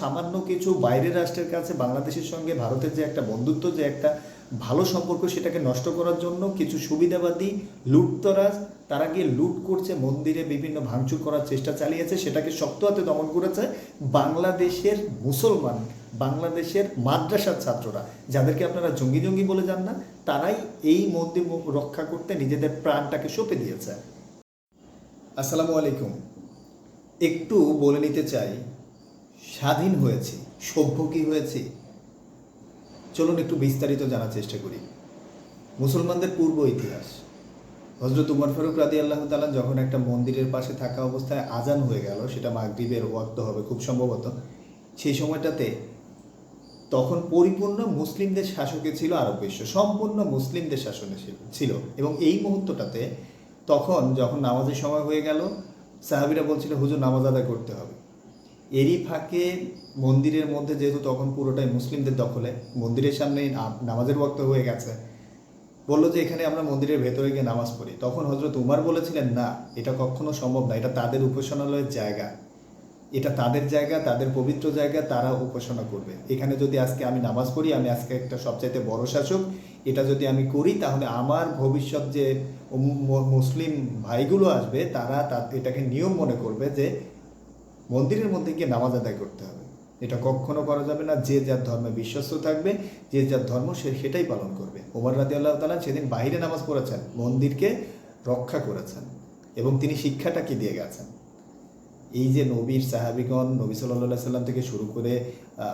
সামান্য কিছু বাইরের রাষ্ট্রের কাছে বাংলাদেশের সঙ্গে ভারতের যে একটা বন্ধুত্ব, যে একটা ভালো সম্পর্ক সেটাকে নষ্ট করার জন্য কিছু সুবিধাবাদী লুটতরাজ, তারা গিয়ে লুট করছে, মন্দিরে বিভিন্ন ভাঙচুর করার চেষ্টা চালিয়েছে, সেটাকে শক্ত হাতে দমন করেছে বাংলাদেশের মুসলমান, বাংলাদেশের মাদ্রাসার ছাত্ররা। যাদেরকে আপনারা জঙ্গি জঙ্গি বলে যান না, তারাই এই মন্দির রক্ষা করতে নিজেদের প্রাণটাকে সঁপে দিয়েছে। আসসালামু আলাইকুম। একটু বলে নিতে চাই স্বাধীন হয়েছি, সভ্য কি হয়েছি? চলুন একটু বিস্তারিত জানার চেষ্টা করি। মুসলমানদের পূর্ব ইতিহাস। হজরত উমর ফারুক রাদি আল্লাহ তালা যখন একটা মন্দিরের পাশে থাকা অবস্থায় আজান হয়ে গেল, সেটা মাগরিবের ওয়াক্ত হবে খুব সম্ভবত, সেই সময়টাতে তখন পরিপূর্ণ মুসলিমদের শাসকে ছিল আরব বিশ্ব, সম্পূর্ণ মুসলিমদের শাসনে ছিল- এবং এই মুহূর্তটাতে তখন যখন নামাজের সময় হয়ে গেল, সাহাবিরা বলছিল, হুজুর, নামাজ আদায় করতে হবে। এরই ফাঁকে মন্দিরের মধ্যে যেহেতু তখন পুরোটাই মুসলিমদের দখলে, মন্দিরের সামনে নামাজের বক্ত হয়ে গেছে। বলল যে এখানে আমরা মন্দিরের ভেতরে গিয়ে নামাজ পড়ি। তখন হজরত উমার বলেছিলেন, না, এটা কখনো সম্ভব না, এটা তাদের উপাসনালয়ের জায়গা। এটা তাদের জায়গা, তাদের পবিত্র জায়গা, তারা উপাসনা করবে। এখানে যদি আজকে আমি নামাজ পড়ি, আমি আজকে একটা সবচাইতে বড় শাসক, এটা যদি আমি করি, তাহলে আমার ভবিষ্যৎ যে মুসলিম ভাইগুলো আসবে, তারা এটাকে নিয়ম মনে করবে যে মন্দিরের মধ্যে গিয়ে নামাজ আদায় করতে হবে। এটা কখনো করা যাবে না, যে যার ধর্মে বিশ্বস্ত থাকবে, যে যার ধর্ম সে সেটাই পালন করবে। ওমর রাদি আল্লাহ তালা সেদিন বাইরে নামাজ পড়েছেন, মন্দিরকে রক্ষা করেছেন এবং তিনি শিক্ষাটা কি দিয়ে গেছেন? এই যে নবীর সাহাবিগণ, নবী সাল্লাহ সাল্লাম থেকে শুরু করে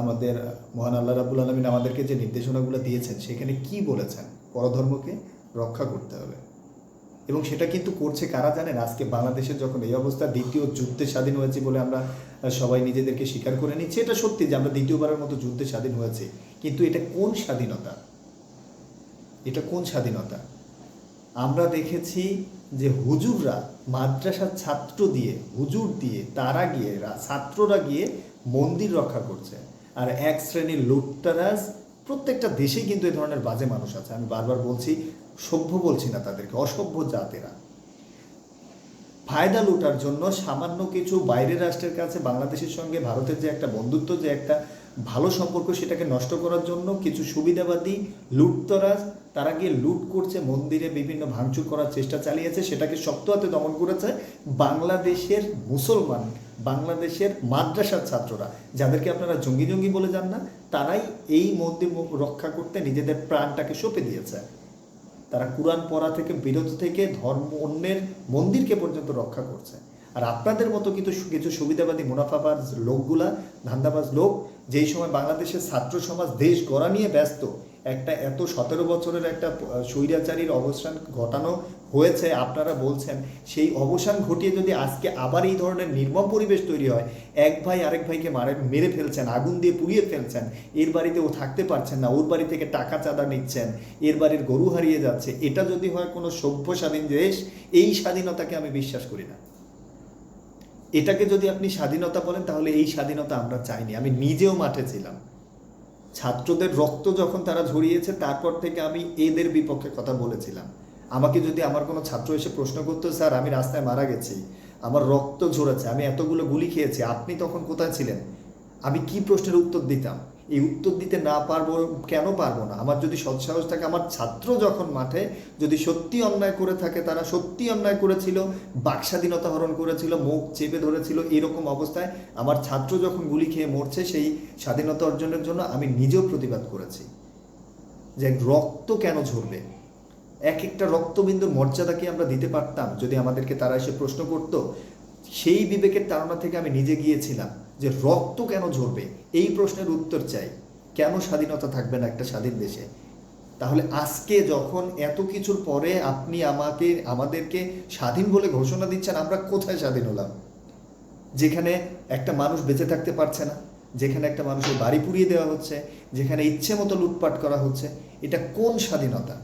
আমাদের মহান আল্লাহ রাবুল আলমিন আমাদেরকে যে নির্দেশনাগুলো দিয়েছেন, সেখানে কি বলেছেন? পরধর্মকে রক্ষা করতে হবে। এবং সেটা কিন্তু করছে কারা জানেন? আজকে বাংলাদেশের যখন এই অবস্থা, দ্বিতীয় যুদ্ধে স্বাধীন হয়েছে বলে আমরা সবাই নিজেদেরকে স্বীকার করে নিচ্ছি। এটা সত্যি যে আমরা দ্বিতীয়বারের মতো যুদ্ধে স্বাধীন হয়েছে। কিন্তু এটা কোন স্বাধীনতা? এটা কোন স্বাধীনতা? আমরা দেখেছি যে হুজুররা, মাদ্রাসার ছাত্র দিয়ে, হুজুর দিয়ে, তারা গিয়ে ছাত্ররা গিয়ে মন্দির রক্ষা করছে। আর এক শ্রেণির লুটতারাজ, প্রত্যেকটা দেশেই কিন্তু এই ধরনের বাজে মানুষ আছে। আমি বারবার বলছি সভ্য বলছি না তাদেরকে, অসভ্য জাতেরা। ফায়দা লুটার জন্য সামান্য কিছু বাইরের রাষ্ট্রের কাছে, বাংলাদেশের সঙ্গে ভারতের যে একটা বন্ধুত্ব, যে একটা ভালো সম্পর্ক সেটাকে নষ্ট করার জন্য কিছু সুবিধাবাদী লুটতরাজ তারা গিয়ে লুট করছে, মন্দিরে বিভিন্ন ভাঙচুর করার চেষ্টা চালিয়েছে, সেটাকে শক্ত হাতে দমন করেছে বাংলাদেশের মুসলমান, বাংলাদেশের মাদ্রাসার ছাত্ররা। যাদেরকে আপনারা জঙ্গি জঙ্গি বলে যান না, তারাই এই মন্দির রক্ষা করতে নিজেদের প্রাণটাকে সঁপে দিয়েছে। তারা কোরআন পড়া থেকে, বিরত থেকে ধর্ম, অন্যের মন্দিরকে পর্যন্ত রক্ষা করছে। আর আপনাদের মতো কিন্তু কিছু সুবিধাবাদী মুনাফাবাজ লোকগুলা, ধান্দাবাজ লোক, যেই সময় বাংলাদেশের ছাত্র সমাজ দেশ গড়া নিয়ে ব্যস্ত একটা এত সতেরো বছরের একটা স্বৈরাচারীর অবসান ঘটানো হয়েছে, আপনারা বলছেন। সেই অবসান ঘটিয়ে যদি আজকে আবার এই ধরনের নির্মম পরিবেশ তৈরি হয়, এক ভাই আরেক ভাইকে মারে, মেরে ফেলছেন, আগুন দিয়ে পুড়িয়ে ফেলছেন, এর বাড়িতে ও থাকতে পারছেন না, ওর বাড়ি থেকে টাকা চাঁদা নিচ্ছেন, এর বাড়ির গরু হারিয়ে যাচ্ছে, এটা যদি হয় কোনো সভ্য স্বাধীন দেশ, এই স্বাধীনতাকে আমি বিশ্বাস করি না। এটাকে যদি আপনি স্বাধীনতা বলেন, তাহলে এই স্বাধীনতা আমরা চাইনি। আমি নিজেও মাঠে ছিলাম। ছাত্রদের রক্ত যখন তারা ঝরিয়েছে, তারপর থেকে আমি এদের বিপক্ষে কথা বলেছিলাম। আমাকে যদি আমার কোনো ছাত্র এসে প্রশ্ন করতো, স্যার, আমি রাস্তায় মারা গেছি, আমার রক্ত ঝরেছে, আমি এতগুলো গুলি খেয়েছি, আপনি তখন কোথায় ছিলেন? আমি কি প্রশ্নের উত্তর দিতাম? এই উত্তর দিতে না পারব, কেন পারব না? আমার যদি সৎসাহস থাকে, আমার ছাত্র যখন মাঠে, যদি সত্যি অন্যায় করে থাকে, তারা সত্যি অন্যায় করেছিল বাক স্বাধীনতা হরণ করেছিল, মুখ চেপে ধরেছিল, এরকম অবস্থায় আমার ছাত্র যখন গুলি খেয়ে মরছে, সেই স্বাধীনতা অর্জনের জন্য আমি নিজেও প্রতিবাদ করেছি। যে রক্ত কেন ঝরবে এক একটা রক্তবিন্দুর মর্যাদা কি আমরা দিতে পারতাম? যদি আমাদেরকে তারা এসে প্রশ্ন করত, সেই বিবেকের তাড়না থেকে আমি নিজে গিয়েছিলাম। যে রক্ত কেন ঝরবে? এই প্রশ্নের উত্তর চাই। কেন স্বাধীনতা থাকবে না একটা স্বাধীন দেশে? তাহলে আজকে যখন এত কিছুর পরে আপনি আমাকে, আমাদেরকে স্বাধীন বলে ঘোষণা দিচ্ছেন, আমরা কোথায় স্বাধীন হলাম? যেখানে একটা মানুষ বেঁচে থাকতে পারছে না, যেখানে একটা মানুষের বাড়ি পুড়িয়ে দেওয়া হচ্ছে, যেখানে ইচ্ছে মতো লুটপাট করা হচ্ছে, এটা কোন স্বাধীনতা?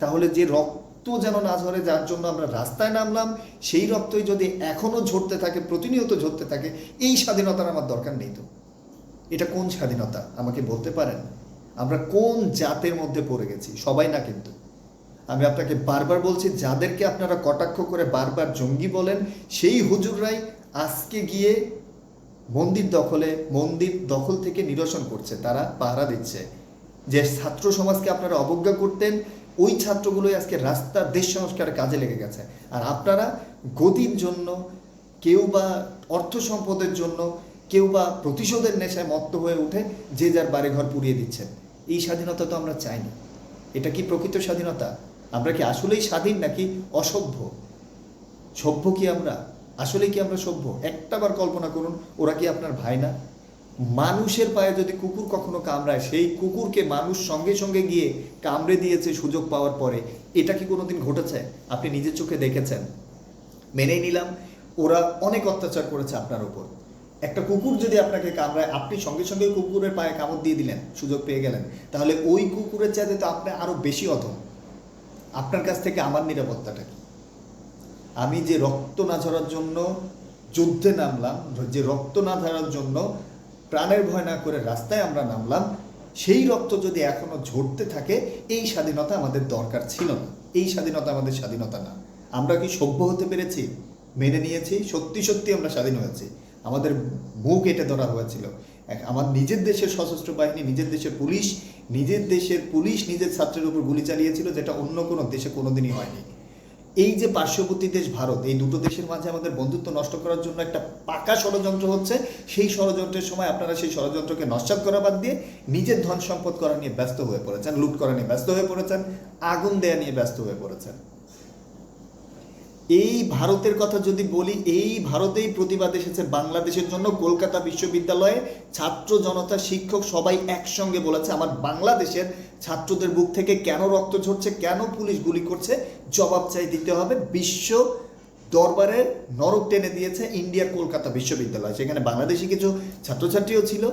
তাহলে যে রক্ত যেন না ঝরে, যার জন্য আমরা রাস্তায় নামলাম, সেই রক্তই যদি এখনও ঝরতে থাকে, প্রতিনিয়ত ঝরতে থাকে, এই স্বাধীনতার আমার দরকার নেই তো। এটা কোন স্বাধীনতা? আমাকে বলতে পারেন? আমরা কোন জাতের মধ্যে পড়ে গেছি? সবাই না কিন্তু। আমি আপনাকে বারবার বলছি, যাদেরকে আপনারা কটাক্ষ করে বারবার জঙ্গি বলেন, সেই হুজুররাই আজকে গিয়ে মন্দির দখলে, মন্দির দখল থেকে নিরসন করছে। তারা পাহারা দিচ্ছে। যে ছাত্র সমাজকে আপনারা অবজ্ঞা করতেন ওই ছাত্রগুলোই আজকে রাস্তার দেশ সংস্কারের কাজে লেগে গেছে। আর আপনারা গদির জন্য, কেউ বা অর্থ সম্পদের জন্য, কেউ বা প্রতিশোধের নেশায় মত্ত হয়ে উঠে যে যার বাড়িঘর পুড়িয়ে দিচ্ছেন। এই স্বাধীনতা তো আমরা চাইনি। এটা কি প্রকৃত স্বাধীনতা? আমরা কি আসলেই স্বাধীন নাকি অসভ্য? সভ্য কি আমরা? আসলে কি আমরা সভ্য? একটাবার কল্পনা করুন, ওরা কি আপনার ভাই না? মানুষের পায়ে যদি কুকুর কখনো কামড়ায়, সেই কুকুরকে মানুষ সঙ্গে সঙ্গে গিয়ে কামড়ে দিয়েছে সুযোগ পাওয়ার পরে, এটা কি কোনোদিন ঘটেছে? আপনি নিজের চোখে দেখেছেন? মেনেই নিলাম, ওরা অনেক অত্যাচার করেছে আপনার উপর একটা কুকুর যদি আপনাকে কামড়ায়, আপনি সঙ্গে সঙ্গে কুকুরের পায়ে কামড় দিয়ে দিলেন, সুযোগ পেয়ে গেলেন। তাহলে ওই কুকুরের চাইতে তো আপনি আরও বেশি অধম। আপনার কাছ থেকে আমার নিরাপত্তাটা কি? আমি যে রক্ত না ঝরার জন্য যুদ্ধে নামলাম, যে রক্ত না ঝরার জন্য প্রাণের ভয় না করে রাস্তায় আমরা নামলাম, সেই রক্ত যদি এখনও ঝরতে থাকে, এই স্বাধীনতা আমাদের দরকার ছিল না। এই স্বাধীনতা আমাদের স্বাধীনতা না। আমরা কি সভ্য হতে পেরেছি? মেনে নিয়েছি, সত্যি সত্যি আমরা স্বাধীন হয়েছি। আমাদের মুখ এটে ধরা হয়েছিল। আমার নিজের দেশের সশস্ত্র বাহিনী, নিজের দেশের পুলিশ, নিজের দেশের পুলিশ নিজের ছাত্রের উপর গুলি চালিয়েছিল, যেটা অন্য কোনো দেশে কোনোদিনই হয়নি। এই যে পার্শ্ববর্তী দেশ ভারত, এই দুটো দেশের মাঝে আমাদের বন্ধুত্ব নষ্ট করার জন্য একটা পাকা ষড়যন্ত্র হচ্ছে, সেই ষড়যন্ত্রের সময় আপনারা সেই ষড়যন্ত্রকে নস্বাত করা বাদ দিয়ে নিজের ধন সম্পদ করা নিয়ে ব্যস্ত হয়ে পড়েছেন, লুট করা নিয়ে ব্যস্ত হয়ে পড়েছেন, আগুন দেয়া নিয়ে ব্যস্ত হয়ে পড়েছেন। এই ভারতের কথা যদি বলি, এই ভারতেই প্রতিবাদ এসেছে বাংলাদেশের জন্য। কলকাতা বিশ্ববিদ্যালয়ে ছাত্র জনতা শিক্ষক সবাই একসঙ্গে বলেছে, আমার বাংলাদেশের ছাত্রদের বুক থেকে কেন রক্ত ঝরছে, কেন পুলিশ গুলি করছে? জবাব চাই দিতে হবে। বিশ্ব দরবারে নরক টেনে দিয়েছে ইন্ডিয়ার কলকাতা বিশ্ববিদ্যালয় সেখানে বাংলাদেশি কিছু ছাত্রছাত্রীও ছিল।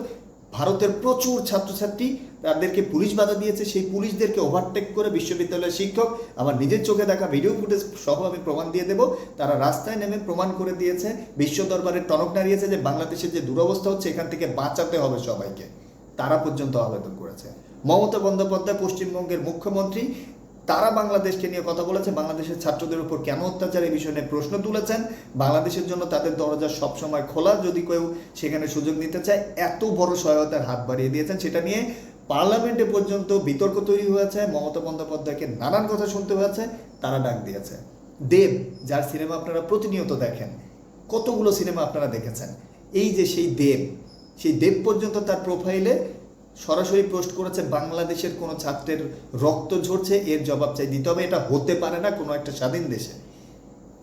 ভারতের প্রচুর ছাত্রছাত্রী তাদেরকে পুলিশ বাধা দিয়েছে, সেই পুলিশদেরকে ওভারটেক করে বিশ্ববিদ্যালয়ের শিক্ষক আমার নিজের চোখে দেখা ভিডিও ফুটেজ সহ আমি প্রমাণ দিয়ে দেব। তারা রাস্তায় নেমে প্রমাণ করে দিয়েছে, বিশ্ব দরবারের টনক নাড়িয়েছে যে বাংলাদেশের যে দুরবস্থা হচ্ছে এখান থেকে বাঁচাতে হবে সবাইকে। তারা পর্যন্ত আবেদন করেছে। মমতা বন্দ্যোপাধ্যায় পশ্চিমবঙ্গের মুখ্যমন্ত্রী তারা বাংলাদেশকে নিয়ে কথা বলেছে বাংলাদেশের ছাত্রদের উপর কেন অত্যাচার এই বিষয়ে প্রশ্ন তুলেছেন। বাংলাদেশের জন্য তাদের দরজা সবসময় খোলা, যদি কেউ সেখানে সুযোগ নিতে চায়, এত বড় সহায়তার হাত বাড়িয়ে দিয়েছেন। সেটা নিয়ে পার্লামেন্টে পর্যন্ত বিতর্ক তৈরি হয়েছে, মমতা বন্দ্যোপাধ্যায়কে নানান কথা শুনতে হয়েছে, তারা ডাক দিয়েছে। দেব, যার সিনেমা আপনারা প্রতিনিয়ত দেখেন, কতগুলো সিনেমা আপনারা দেখেছেন? এই যে সেই দেব সেই দেব পর্যন্ত তার প্রোফাইলে সরাসরি পোস্ট করেছে, বাংলাদেশের কোনো ছাত্রের রক্ত ঝরছে, এর জবাব চাই দিতে হবে। এটা হতে পারে না কোনো একটা স্বাধীন দেশে।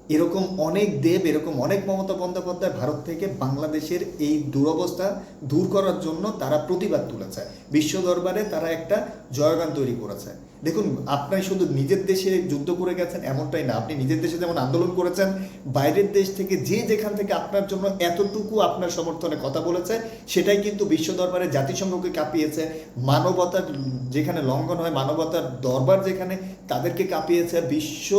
এরকম অনেক দেব, এরকম অনেক মমতা বন্দ্যোপাধ্যায় ভারত থেকে বাংলাদেশের এই দুরবস্থা দূর করার জন্য তারা প্রতিবাদ তুলেছে। বিশ্ব দরবারে তারা একটা জয়গান তৈরি করেছে। দেখুন আপনার শুধু নিজের দেশে যুদ্ধ করে গেছেন, এমনটাই না। আপনি নিজের দেশে যেমন আন্দোলন করেছেন, বাইরের দেশ থেকে যে যেখান থেকে আপনার জন্য এতটুকু আপনার সমর্থনে কথা বলেছে, সেটাই কিন্তু বিশ্ব দরবারে জাতিসংঘকে কাঁপিয়েছে। মানবতার যেখানে লঙ্ঘন হয়, মানবতার দরবার যেখানে, তাদেরকে কাঁপিয়েছে। বিশ্ব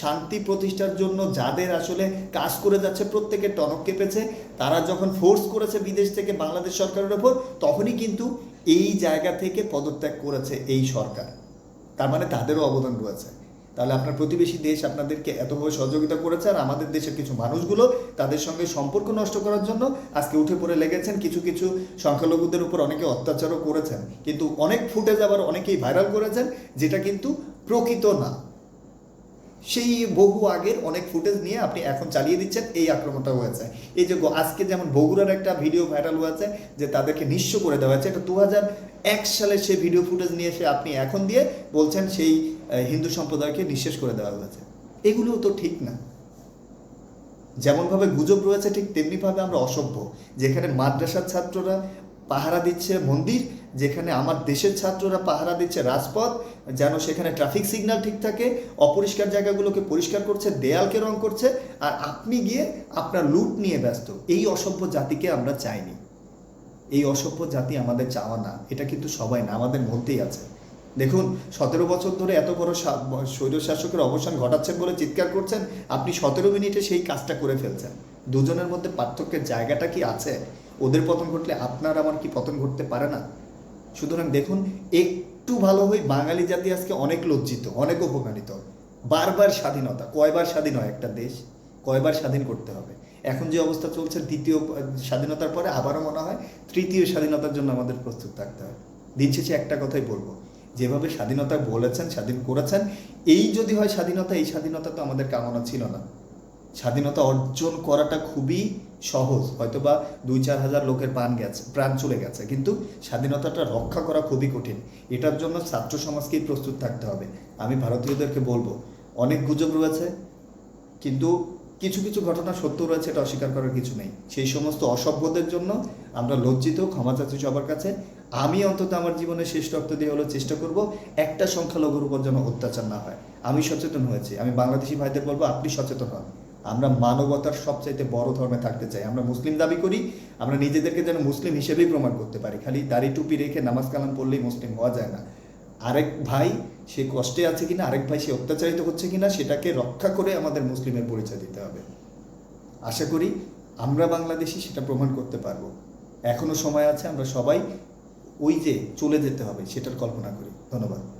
শান্তি প্রতিষ্ঠার জন্য যাদের আসলে কাজ করে যাচ্ছে, প্রত্যেকের টনক কেঁপেছে। তারা যখন ফোর্স করেছে বিদেশ থেকে বাংলাদেশ সরকারের ওপর, তখনই কিন্তু এই জায়গা থেকে পদত্যাগ করেছে এই সরকার। তার মানে তাদেরও অবদান রয়েছে। তাহলে আপনার প্রতিবেশী দেশ আপনাদেরকে এতভাবে সহযোগিতা করেছে আর আমাদের দেশের কিছু মানুষগুলো তাদের সঙ্গে সম্পর্ক নষ্ট করার জন্য আজকে উঠে পড়ে লেগেছেন। কিছু কিছু সংখ্যালঘুদের উপর অনেকে অত্যাচারও করেছেন। কিন্তু অনেক ফুটেজ আবার অনেকেই ভাইরাল করেছেন, যেটা কিন্তু প্রকৃত না। সেই বহু আগের অনেক ফুটেজ নিয়ে আপনি এখন চালিয়ে দিচ্ছেন এই আক্রমণটা হয়েছে। এই যে আজকে যেমন বগুড়ার একটা ভিডিও ভাইরাল হয়েছে যে তাদেরকে নিঃস্ব করে দেওয়া হয়েছে, এটা দু এক সালে সেই ভিডিও ফুটেজ নিয়ে এসে আপনি এখন দিয়ে বলছেন সেই হিন্দু সম্প্রদায়কে নিঃশেষ করে দেওয়া হয়েছে। এগুলোও তো ঠিক না। যেমনভাবে গুজব রয়েছে, ঠিক তেমনিভাবে আমরা অসভ্য। যেখানে মাদ্রাসার ছাত্ররা পাহারা দিচ্ছে মন্দির যেখানে আমার দেশের ছাত্ররা পাহারা দিচ্ছে রাজপথ, যেন সেখানে ট্রাফিক সিগন্যাল ঠিক থাকে, অপরিষ্কার জায়গাগুলোকে পরিষ্কার করছে, দেয়ালকে রং করছে, আর আপনি গিয়ে আপনার লুট নিয়ে ব্যস্ত। এই অসভ্য জাতিকে আমরা চাইনি। এই অসভ্য জাতি আমাদের চাওয়া না, এটা কিন্তু সবাই না, আমাদের মধ্যেই আছে। দেখুন, সতেরো বছর ধরে এত বড় স্বৈরশাসকের অবসান ঘটাচ্ছেন বলে চিৎকার করছেন, আপনি সতেরো মিনিটে সেই কাজটা করে ফেলছেন। দুজনের মধ্যে পার্থক্যের জায়গাটা কি আছে? ওদের পতন ঘটলে আপনার আমার কি পতন ঘটতে পারে না? সুতরাং দেখুন, একটু ভালো হই বাঙালি জাতি আজকে অনেক লজ্জিত, অনেক অপমানিত বারবার স্বাধীনতা, কয়বার স্বাধীন হয় একটা দেশ? কয়বার স্বাধীন করতে হবে? এখন যে অবস্থা চলছে, দ্বিতীয় স্বাধীনতার পরে আবারও মনে হয় তৃতীয় স্বাধীনতার জন্য আমাদের প্রস্তুত থাকতে হয় দিন শেষে একটা কথাই বলব, যেভাবে স্বাধীনতা বলেছেন, স্বাধীন করেছেন, এই যদি হয় স্বাধীনতা, এই স্বাধীনতা তো আমাদের কামনা ছিল না। স্বাধীনতা অর্জন করাটা খুবই সহজ হয়তো বা দুই চার হাজার লোকের প্রাণ গেছে, প্রাণ চলে গেছে, কিন্তু স্বাধীনতাটা রক্ষা করা খুবই কঠিন। এটার জন্য ছাত্র সমাজকেই প্রস্তুত থাকতে হবে। আমি ভারতীয়দেরকে বলব, অনেক গুজব রয়েছে, কিন্তু কিছু কিছু ঘটনা সত্য রয়েছে, এটা অস্বীকার করার কিছু নেই। সেই সমস্ত অসভ্যদের জন্য আমরা লজ্জিত ক্ষমা চাচ্ছি সবার কাছে। আমি অন্তত আমার জীবনের শেষ রক্ত দিয়ে হলো চেষ্টা করব, একটা সংখ্যালঘুর উপর যেন অত্যাচার না হয়। আমি সচেতন হয়েছি। আমি বাংলাদেশি ভাইদের বলব, আপনি সচেতন হন। আমরা মানবতার সবচাইতে বড় ধর্মে থাকতে চাই। আমরা মুসলিম দাবি করি, আমরা নিজেদেরকে যেন মুসলিম হিসেবেই প্রমাণ করতে পারি। খালি দাড়ি টুপি রেখে নামাজ কালাম পড়লেই মুসলিম হওয়া যায় না। আরেক ভাই, সে কষ্টে আছে কিনা, আরেক ভাই সে অত্যাচারিত হচ্ছে কিনা, সেটাকে রক্ষা করে আমাদের মুসলিমের পরিচয় দিতে হবে। আশা করি আমরা বাংলাদেশি সেটা প্রমাণ করতে পারব। এখনও সময় আছে, আমরা সবাই ওই যে চলে যেতে হবে, সেটার কল্পনা করি। ধন্যবাদ।